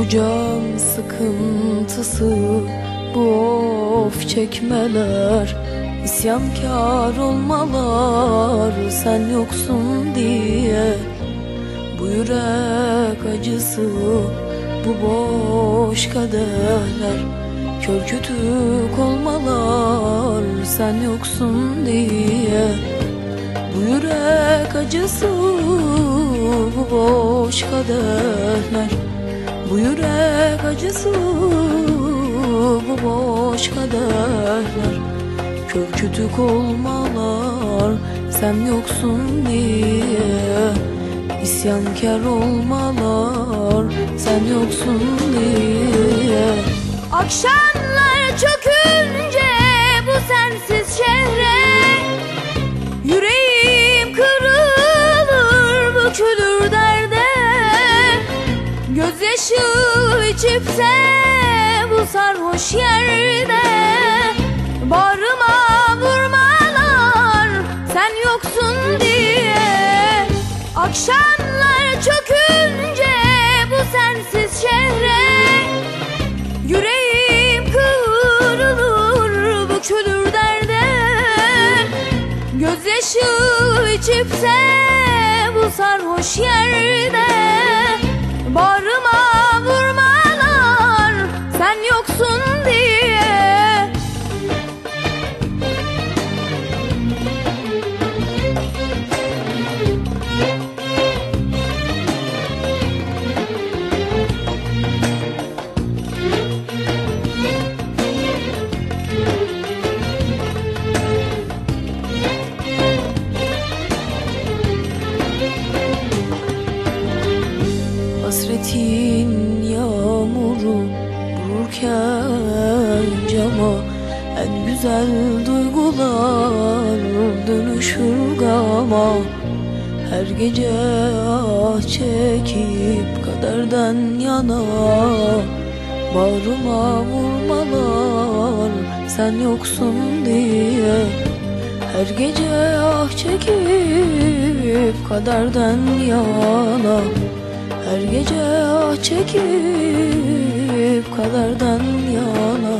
acısı bu of çekmeler İsyankar olmalar sen yoksun diye Bu yürek acısı bu boş kaderler Kör kütük olmalar sen yoksun diye Bu yürek acısı bu boş kaderler Bu yürek acısı bu boş kaderler. Kör kütük olmalar sen yoksun diye. İsyankar olmalar sen yoksun diye. Akşamlar çökünce bu sensiz Gözyaşı içipse bu sarhoş yerde Bağrıma vurmalar sen yoksun diye. Akşamlar çökünce bu sensiz şehre Yüreğim kırılır bükülür derden Gözyaşı içipse bu sarhoş yerde Bağrıma vurmalar Hasretin yağmuru vururken cama En güzel duygular dönüşür gama. Her gece ah çekip kaderden yana Bağrıma vurmalar sen yoksun diye. Her gece ah çekip kaderden yana her gece ah çekip kaderden yana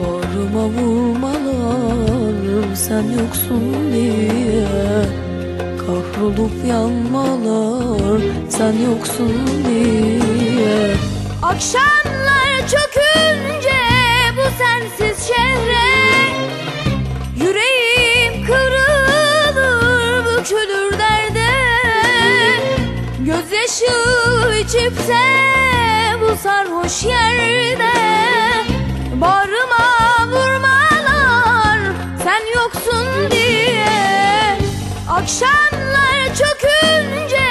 Bağrıma vurmalar sen yoksun diye. Kahrolup yanmalar sen yoksun diye. Akşamlar çökünce bu sensiz Gözyaşı içipse bu sarhoş yerde Bağrıma vurmalar sen yoksun diye. Akşamlar çökünce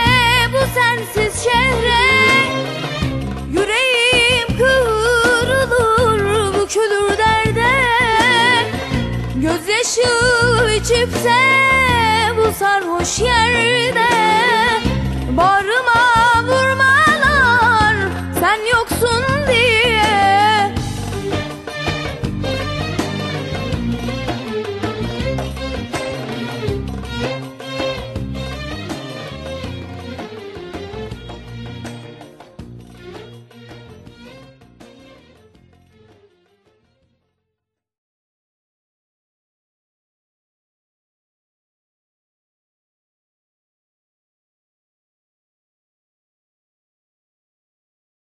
bu sensiz şehre Yüreğim kırılır bükülür derden Gözyaşı içipse bu sarhoş yerde